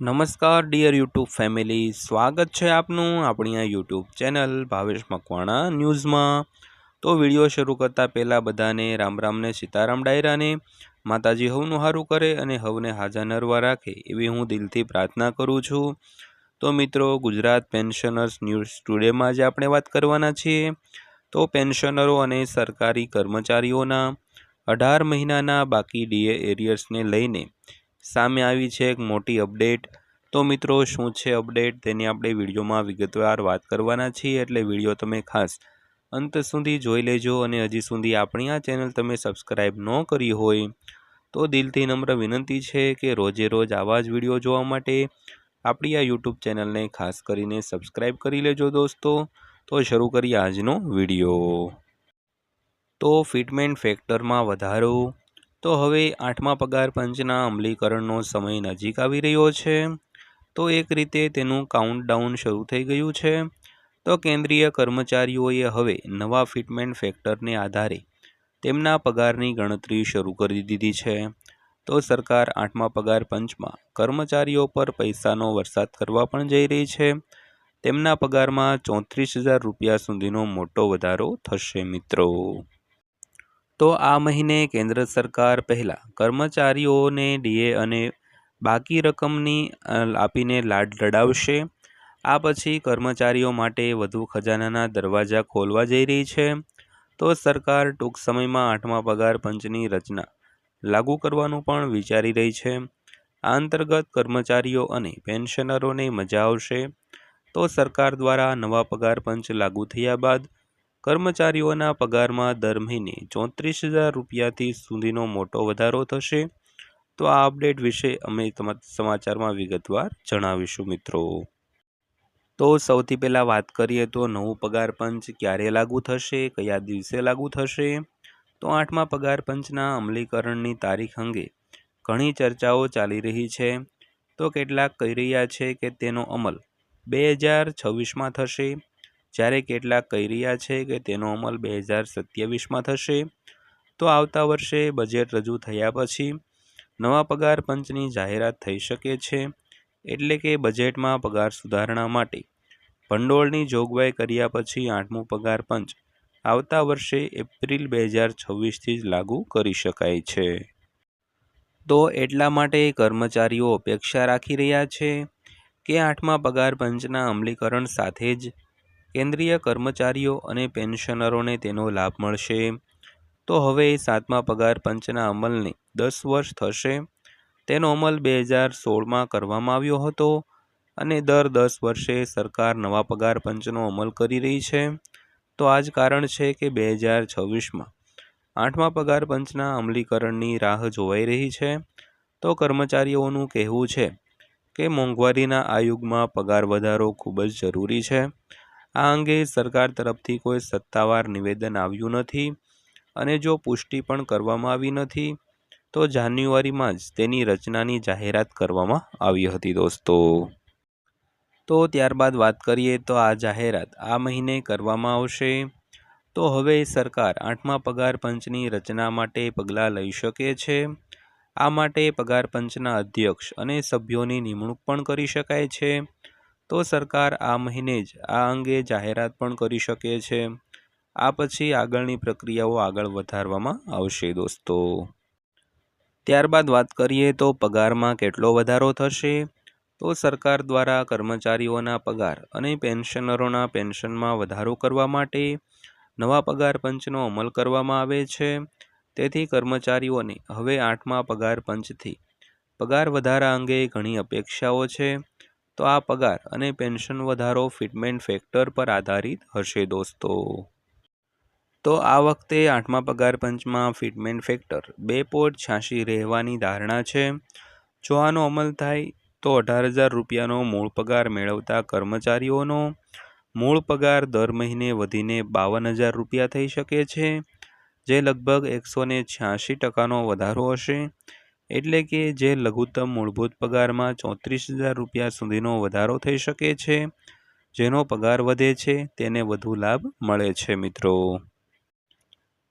નમસ્કાર dear YouTube family સ્વાગત છે આપનું આપણી આ યુટ્યુબ ચેનલ ભાવેશ મકવાણા ન્યૂઝમાં. તો વીડિયો શરૂ કરતાં પહેલાં બધાને રામ રામને સીતારામ ડાયરાને, માતાજી હવનું સારું કરે અને હવને હાજા નરવા રાખે એવી હું દિલથી પ્રાર્થના કરું છું. તો મિત્રો, ગુજરાત પેન્શનર્સ ન્યૂઝ ટુડેમાં આજે આપણે વાત કરવાના છીએ. તો પેન્શનરો અને સરકારી કર્મચારીઓના અઢાર મહિનાના બાકી ડીએ એરિયર્સને લઈને સામે આવી છે એક મોટી અપડેટ. તો મિત્રો, શું છે અપડેટ? તેની આપણે વિડીયોમાં વિગતવાર વાત કરવાના છીએ, એટલે વીડિયો તમે ખાસ અંત સુધી જોઈ લેજો અને હજી સુધી આપણી આ ચેનલ તમે સબસ્ક્રાઈબ ન કરી હોય, તો દિલથી નમ્ર વિનંતી છે કે રોજે રોજ આવા જ વીડિયો જોવા માટે આપણી આ યુટ્યુબ ચેનલને ખાસ કરીને સબસ્ક્રાઈબ કરી લેજો દોસ્તો. તો શરૂ કરીએ આજનો વીડિયો. તો ફિટમેન્ટ ફેક્ટરમાં વધારો. તો હવે આઠમા પગાર પંચના અમલીકરણનો સમય નજીક આવી રહ્યો છે. તો એક રીતે તેનું કાઉન્ટડાઉન શરૂ થઈ ગયું છે. તો કેન્દ્રીય કર્મચારીઓએ હવે નવા ફિટમેન્ટ ફેક્ટરને આધારે તેમના પગારની ગણતરી શરૂ કરી દીધી છે. તો સરકાર આઠમા પગાર પંચમાં કર્મચારીઓ પર પૈસાનો વરસાદ કરવા પણ જઈ રહી છે. તેમના પગારમાં ચોત્રીસ હજાર રૂપિયા સુધીનો મોટો વધારો થશે મિત્રો. તો આ મહિને કેન્દ્ર સરકાર પહેલાં કર્મચારીઓને ડીએ અને બાકી રકમની આપીને લાડ લડાવશે. આ પછી કર્મચારીઓ માટે વધુ ખજાનાના દરવાજા ખોલવા જઈ રહી છે. તો સરકાર ટૂંક સમયમાં આઠમા પગાર પંચની રચના લાગુ કરવાનું પણ વિચારી રહી છે. આ અંતર્ગત કર્મચારીઓ અને પેન્શનરોને મજા આવશે. તો સરકાર દ્વારા નવા પગાર પંચ લાગુ થયા બાદ કર્મચારીઓના પગારમાં દર મહિને ચોત્રીસ હજાર રૂપિયાથી સુધીનો મોટો વધારો થશે. તો આ અપડેટ વિશે અમે સમાચારમાં વિગતવાર જણાવીશું મિત્રો. તો સૌથી પહેલાં વાત કરીએ તો નવું પગાર પંચ ક્યારે લાગુ થશે, કયા દિવસે લાગુ થશે? તો આઠમા પગાર પંચના અમલીકરણની તારીખ અંગે ઘણી ચર્ચાઓ ચાલી રહી છે. તો કેટલાક કહી રહ્યા છે કે તેનો અમલ બે હજાર છવ્વીસમાં થશે. જ્યારે કેટલાક કહી રહ્યા છે કે તેનો અમલ બે હજાર સત્યાવીસમાં થશે, તો આવતા વર્ષે બજેટ રજૂ થયા પછી નવા પગાર પંચની જાહેરાત થઈ શકે છે, એટલે કે બજેટમાં પગાર સુધારણા માટે. ભંડોળની જોગવાઈ કર્યા પછી આઠમું પગાર પંચ આવતા વર્ષે એપ્રિલ બે હજાર છવ્વીસથી જ લાગુ કરી શકાય છે. તો એટલા માટે કર્મચારીઓ અપેક્ષા રાખી રહ્યા છે કે આઠમા પગાર પંચના અમલીકરણ સાથે જ કેન્દ્રીય કર્મચારીઓ અને પેન્શનરોને તેનો લાભ મળશે. તો હવે સાતમા પગાર પંચના અમલને દસ વર્ષ થશે. તેનો અમલ બે હજાર સોળમાં કરવામાં આવ્યો હતો અને દર દસ વર્ષે સરકાર નવા પગાર પંચનો અમલ કરી રહી છે. તો આ જ કારણ છે કે બે હજાર છવ્વીસમાં આઠમા પગાર પંચના અમલીકરણની રાહ જોવાઈ રહી છે. તો કર્મચારીઓનું કહેવું છે કે મોંઘવારીના આ યુગમાં પગાર વધારો ખૂબ જ જરૂરી છે. આ અંગે સરકાર તરફથી કોઈ સત્તાવાર નિવેદન આવ્યું નથી અને જો પુષ્ટિ પણ કરવામાં આવી નથી, તો જાન્યુઆરીમાં જ તેની રચનાની જાહેરાત કરવામાં આવી હતી દોસ્તો. તો ત્યારબાદ વાત કરીએ તો આ જાહેરાત આ મહિને કરવામાં આવશે. તો હવે સરકાર આઠમા પગાર પંચની રચના માટે પગલાં લઈ શકે છે. આ માટે પગાર પંચના અધ્યક્ષ અને સભ્યોની નિમણૂક પણ કરી શકાય છે. તો સરકાર આ મહિને જ આ અંગે જાહેરાત પણ કરી શકે છે. આ પછી આગળની પ્રક્રિયાઓ આગળ વધારવામાં આવશે દોસ્તો. ત્યારબાદ વાત કરીએ તો પગારમાં કેટલો વધારો થશે? તો સરકાર દ્વારા કર્મચારીઓના પગાર અને પેન્શનરોના પેન્શનમાં વધારો કરવા માટે નવા પગાર પંચનો અમલ કરવામાં આવે છે. તેથી કર્મચારીઓને હવે આઠમા પગાર પંચથી પગાર વધારા અંગે ઘણી અપેક્ષાઓ છે. તો આ પગાર અને પેન્શન વધારો ફિટમેન્ટ ફેક્ટર પર આધારિત હશે દોસ્તો. તો આ વખતે આઠમા પગાર પંચમાં ફિટમેન્ટ ફેક્ટર બે પોઈન્ટ છ્યાસી રહેવાની ધારણા છે. જો આનો અમલ થાય તો અઢાર હજાર રૂપિયાનો મૂળ પગાર મેળવતા કર્મચારીઓનો મૂળ પગાર દર મહિને વધીને બાવન હજાર રૂપિયા થઈ શકે છે, જે લગભગ એકસો ને છ્યાસી ટકાનો વધારો હશે. એટલે કે જે લઘુત્તમ મૂળભૂત પગારમાં ચોત્રીસ હજાર રૂપિયા સુધીનો વધારો થઈ શકે છે. જેનો પગાર વધે છે, તેને વધુ લાભ મળે છે, મિત્રો.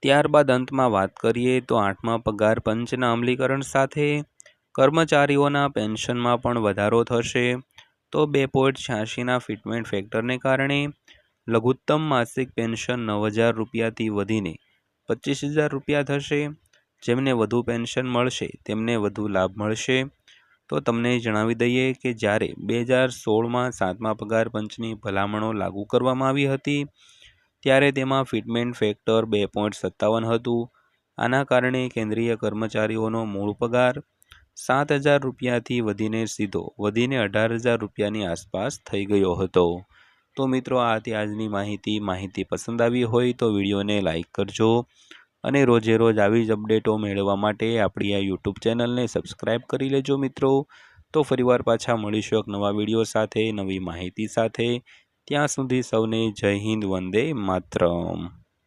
ત્યારબાદ અંતમાં વાત કરીએ તો આઠમા પગાર પંચના અમલીકરણ સાથે. કર્મચારીઓના પેન્શનમાં પણ વધારો થશે. તો બે પોઈન્ટ છ્યાસીના ફિટમેન્ટ ફેક્ટરને કારણે લઘુત્તમ માસિક પેન્શન નવ હજાર રૂપિયાથી વધીને પચીસ હજાર રૂપિયા થશે. જેમને વધુ પેન્શન મળશે, તેમને વધુ લાભ મળશે. તો તમને જણાવી દઈએ કે જ્યારે બે હજાર સોળમાં સાતમા પગાર પંચની ભલામણો લાગુ કરવામાં આવી હતી, ત્યારે તેમાં ફિટમેન્ટ ફેક્ટર બે પોઈન્ટ સત્તાવન હતું. આના કારણે કેન્દ્રીય કર્મચારીઓનો મૂળ પગાર સાત હજાર રૂપિયાથી વધીને સીધો વધીને અઢાર હજાર રૂપિયાની આસપાસ થઈ ગયો હતો. તો મિત્રો, આ હતી આજની માહિતી. માહિતી પસંદ આવી હોય તો વિડીયોને લાઇક કરજો. અને રોજે રોજ આવી જ અપડેટો મેળવવા માટે આપણી આ યુટ્યુબ ચેનલને સબસ્ક્રાઈબ કરી લેજો મિત્રો. તો ફરીવાર પાછા મળીશું એક નવા વીડિયો સાથે, નવી માહિતી સાથે. ત્યાં સુધી સૌને જય હિન્દ, વંદે માતરમ.